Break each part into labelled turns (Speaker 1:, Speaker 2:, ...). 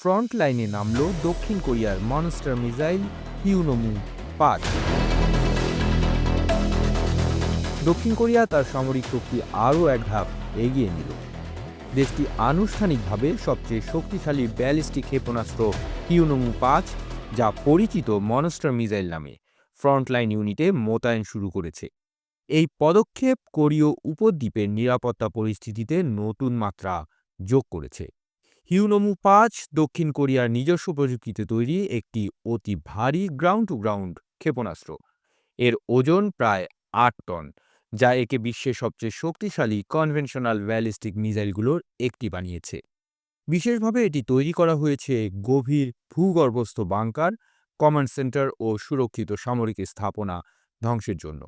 Speaker 1: Front লাইনে নামল দক্ষিণ কোরিয়ার মনস্টার মিসাইল হিউনমু পাঁচ দক্ষিণ কোরিয়া তার সামরিক শক্তি আরও এক ধাপ এগিয়ে নিল। দেশটি আনুষ্ঠানিকভাবে সবচেয়ে শক্তিশালী ব্যালিস্টিক ক্ষেপণাস্ত্র হিউনমু পাঁচ, যা পরিচিত মনস্টার মিসাইল নামে ফ্রন্টলাইন ইউনিটে মোতায়েন শুরু করেছে। এই পদক্ষেপ কোরীয় উপদ্বীপের নিরাপত্তা পরিস্থিতিতে নতুন মাত্রা যোগ করেছে। হিউনমু পাঁচ দক্ষিণ কোরিয়ার নিজস্ব প্রযুক্তিতে তৈরি একটি অতি ভারী গ্রাউন্ড টু গ্রাউন্ড ক্ষেপণাস্ত্র। এর ওজন প্রায় আট টন, যা একে বিশ্বের সবচেয়ে শক্তিশালী কনভেনশনাল ব্যালিস্টিক মিসাইলগুলোর একটি বানিয়েছে। বিশেষভাবে এটি তৈরি করা হয়েছে গভীর ভূগর্ভস্থ বাংকার কমান্ড সেন্টার ও সুরক্ষিত সামরিক স্থাপনা ধ্বংসের জন্য।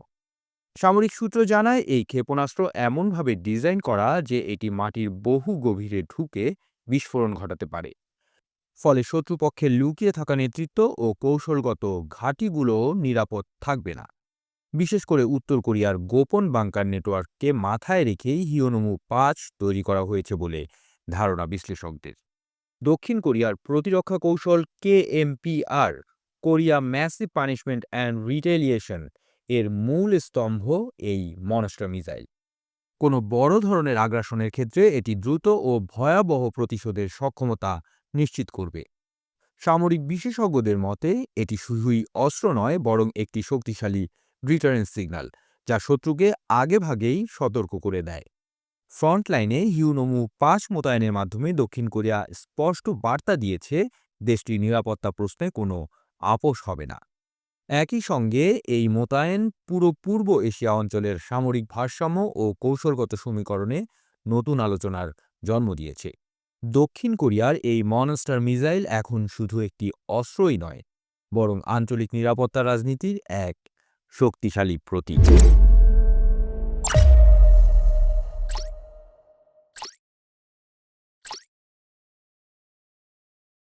Speaker 1: সামরিক সূত্র জানায়, এই ক্ষেপণাস্ত্র এমনভাবে ডিজাইন করা যে এটি মাটির বহু গভীরে ঢুকে বিস্ফোরণ ঘটাতে পারে। ফলে শত্রুপক্ষের লুকিয়ে থাকা নেতৃত্ব ও কৌশলগত ঘাঁটিগুলোও নিরাপদ থাকবে না। বিশেষ করে উত্তর কোরিয়ার গোপন বাংকার নেটওয়ার্ককে মাথায় রেখেই হিওনমু পাঁচ তৈরি করা হয়েছে বলে ধারণা বিশ্লেষকদের। দক্ষিণ কোরিয়ার প্রতিরক্ষা কৌশল KMPR, Korea massive punishment and retaliation, এর মূল স্তম্ভ এই মনস্টার মিসাইল। কোনো বড় ধরনের আগ্রাসনের ক্ষেত্রে এটি দ্রুত ও ভয়াবহ প্রতিশোধের সক্ষমতা নিশ্চিত করবে। সামরিক বিশেষজ্ঞদের মতে, এটি শুধুই অস্ত্র নয়, বরং একটি শক্তিশালী ডিটারেন্স সিগন্যাল যা শত্রুকে আগেভাগেই সতর্ক করে দেয়। ফ্রন্টলাইনে হিউনমু পাঁচ মোতায়েনের মাধ্যমে দক্ষিণ কোরিয়া স্পষ্ট বার্তা দিয়েছে, দেশটির নিরাপত্তা প্রশ্নে কোনো আপোষ হবে না। একই সঙ্গে এই মোতায়েন পুরো পূর্ব এশিয়া অঞ্চলের সামরিক ভারসাম্য ও কৌশলগত সমীকরণে নতুন আলোচনার জন্ম দিয়েছে। দক্ষিণ কোরিয়ার এই মনস্টার মিসাইল এখন শুধু একটি অস্ত্রই নয়, বরং আঞ্চলিক নিরাপত্তা রাজনীতির এক শক্তিশালী প্রতীক।